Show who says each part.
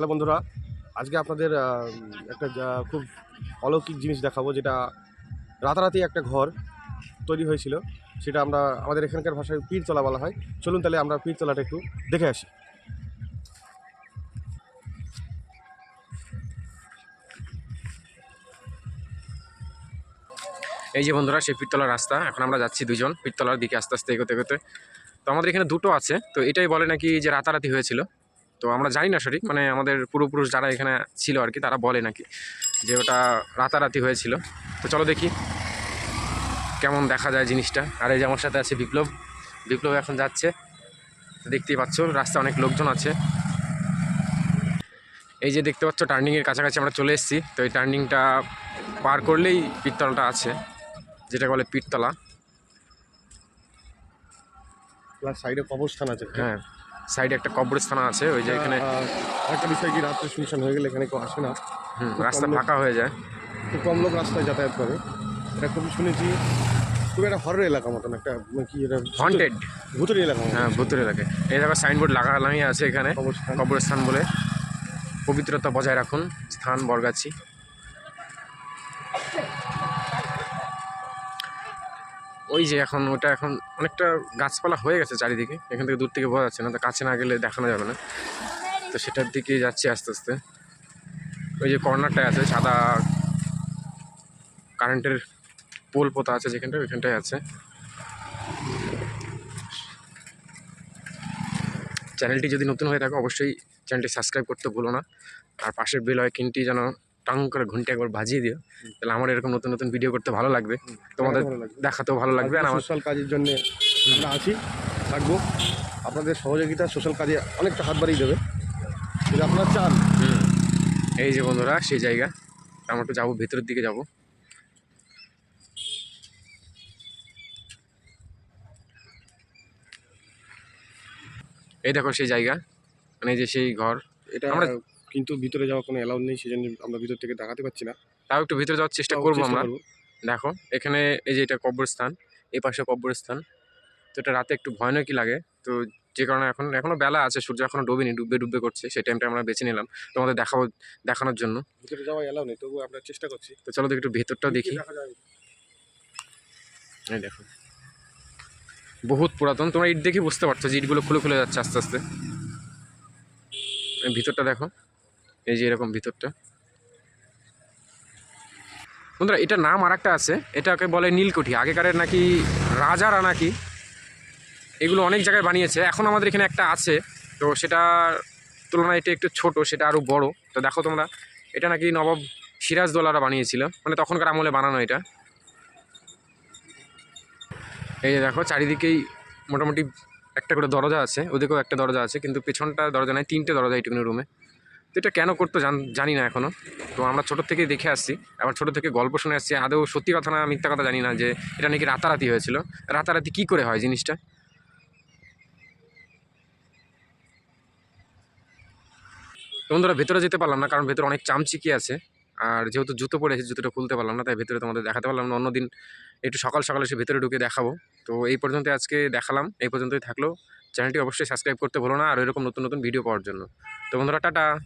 Speaker 1: Hello বন্ধুরা, আজকে আপনাদের একটা খুব অলৌকিক জিনিস দেখাবো, যেটা রাতারাতি একটা ঘর তৈরি হয়েছিল। সেটা আমরা, আমাদের এখানকার ভাষায় পীরতলা বলা হয়। চলুন তাহলে আমরা পীরতলাটা একটু দেখে আসি।
Speaker 2: এই যে বন্ধুরা, সেই পীরতলার রাস্তা। এখন আমরা যাচ্ছি দুজন পীরতলার দিকে আস্তে আস্তে এগোতে এগোতে। তো আমাদের এখানে দুটো আছে, তো এটাই বলে নাকি যে রাতারাতি হয়েছিল? তো আমরা জানি না সঠিক মানে আমাদের পূর্বপুরুষ যারা এখানে ছিল আর কি তারা বলে নাকি যে ওটা রাতারাতি হয়েছিল। তো চলো দেখি কেমন দেখা যায় জিনিসটা। আর এই যে আমার সাথে আছে বিপ্লব বিপ্লব এখন যাচ্ছে। দেখতেই পাচ্ছ রাস্তায় অনেক লোকজন আছে। এই যে দেখতে পাচ্ছ টার্নিংয়ের কাছাকাছি আমরা চলে এসেছি। তো এই টার্নিংটা পার করলেই পীরতলাটা আছে যেটা বলে পীরতলা
Speaker 1: সাইডে কবরস্থান আছে।
Speaker 2: হ্যাঁ। সাইডে একটা কবরস্থান আছে ওই যে এখানে
Speaker 1: একটা বিষয় কি রাত্রে শুনশান হয়ে গেলে এখানে কেউ আসে না?
Speaker 2: হুম, রাস্তা ফাঁকা হয়ে যায়।
Speaker 1: খুব কম লোক রাস্তায় যাতায়াত করে। এটা খুব শুনেছি খুব একটা হরের এলাকা মতন একটা মানে কি এটা
Speaker 2: হন্টেড
Speaker 1: ভূতের এলাকা
Speaker 2: হ্যাঁ ভূতুর এলাকায় এই দেখো সাইনবোর্ড লাগা লাগিয়ে আছে এখানে
Speaker 1: কবরস্থান।
Speaker 2: বলে। পবিত্রতা বজায় রাখুন স্থান বরগাছি ওই যে এখন ওটা এখন অনেকটা গাছপালা হয়ে গেছে চারিদিকে, এখান থেকে দূর থেকে বোঝা যাচ্ছে না, তো কাছে না গেলে দেখানো যাবে না। তো সেটার দিকে যাচ্ছি আস্তে আস্তে। ওই যে কর্নারটায় আছে, সাদা কারেন্টের পোল পোতা আছে যেখানটা ওইখানটায় আছে। চ্যানেলটি যদি নতুন হয়ে থাকে, অবশ্যই চ্যানেলটি সাবস্ক্রাইব করতে ভুলো না। আর পাশের বেল আইকনটি যেন টাং করে ঘন্টি একবার বাজিয়ে দিও। তাহলে আমার এরকম নতুন নতুন ভিডিও করতে ভালো লাগবে। তোমাদের দেখাতেও ভালো লাগবে আর আমার
Speaker 1: সোশ্যাল কাজের জন্য আমরা আছি থাকব। আপনাদের সহযোগিতা সোশ্যাল কাজে অনেকটা হাত বাড়িয়ে দেবে। যদি আপনারা চান।
Speaker 2: এই যে বন্ধুরা সেই জায়গা। আমরা একটু যাব ভেতরের দিকে যাব। এই দেখো সেই জায়গা। মানে যে সেই ঘর।
Speaker 1: এটা
Speaker 2: আমরা-
Speaker 1: কিন্তু ভিতরে যাওয়া কোনো অ্যালাউ নেই সেজন্য আমরা ভিতর থেকে দেখাতে পারছি না।
Speaker 2: তাও একটু ভিতরে যাওয়ার চেষ্টা করব আমরা। দেখো এখানে এই যে এটা কবরস্থান এই পাশে কবরস্থান। তো এটা রাতে একটু ভয়ানকই লাগে। তো যে কারণে এখন এখনও বেলা আছে সূর্য এখনও ডুবেনি ডুববে ডুববে করছে সেই টাইমটা আমরা বেছে নিলাম তোমাদের দেখাবো দেখানোর জন্য।
Speaker 1: ভিতরে যাওয়া অ্যালাউ নেই তবুও আমরা চেষ্টা করছি।
Speaker 2: তো চলো দেখি একটু ভেতরটাও দেখি।
Speaker 1: দেখা
Speaker 2: এই দেখো। বহুত পুরাতন তোমরা ইট দেখে বুঝতে পারছ যে ইটগুলো খুলে খুলে যাচ্ছে আস্তে আস্তে। ভিতরটা দেখো। এই যে এরকম ভিতরটা। বন্ধুরা, এটা নাম আর একটা আছে। এটাকে বলে নীলকুঠি। আগেকারের নাকি রাজারা নাকি এগুলো অনেক জায়গায় বানিয়েছে। এখন আমাদের এখানে একটা আছে। তো সেটা তুলনায় এটা একটু ছোট, সেটা আরও বড়। তো দেখো তোমরা, এটা নাকি নবাব সিরাজদৌলারা বানিয়েছিল। মানে তখনকার আমলে বানানো এটা। এই যে দেখো, চারিদিকেই মোটামুটি একটা করে দরজা আছে। ওদিকেও একটা দরজা আছে, কিন্তু পেছনটা দরজা নাই, তিনটে দরজা এইটুকুনি রুমে। তো এটা কেন করতো জান- না এখনও তো আমরা ছোটোর থেকেই দেখে আসছি। আবার ছোটো থেকে গল্প শুনে আসছি। আদৌ সত্যি কথা না মিথ্যা কথা জানি না যে এটা নাকি রাতারাতি হয়েছিল। রাতারাতি কী করে হয় জিনিসটা? বন্ধুরা, ভেতরে যেতে পারলাম না, কারণ ভেতরে অনেক চামচিকি আছে। আর যেহেতু জুতো পরেছে জুতোটা খুলতে পারলাম না, তাই ভেতরে তোমাদের দেখাতে পারলাম না। অন্যদিন একটু সকাল সকালে এসে ভেতরে ঢুকে দেখাবো। তো এই পর্যন্ত আজকে দেখালাম, এই পর্যন্তই থাকল। চ্যানেলটি অবশ্যই সাবস্ক্রাইব করতে ভুলো না, আর এরকম নতুন নতুন ভিডিও পাওয়ার জন্য। তো বন্ধুরা, টাটা!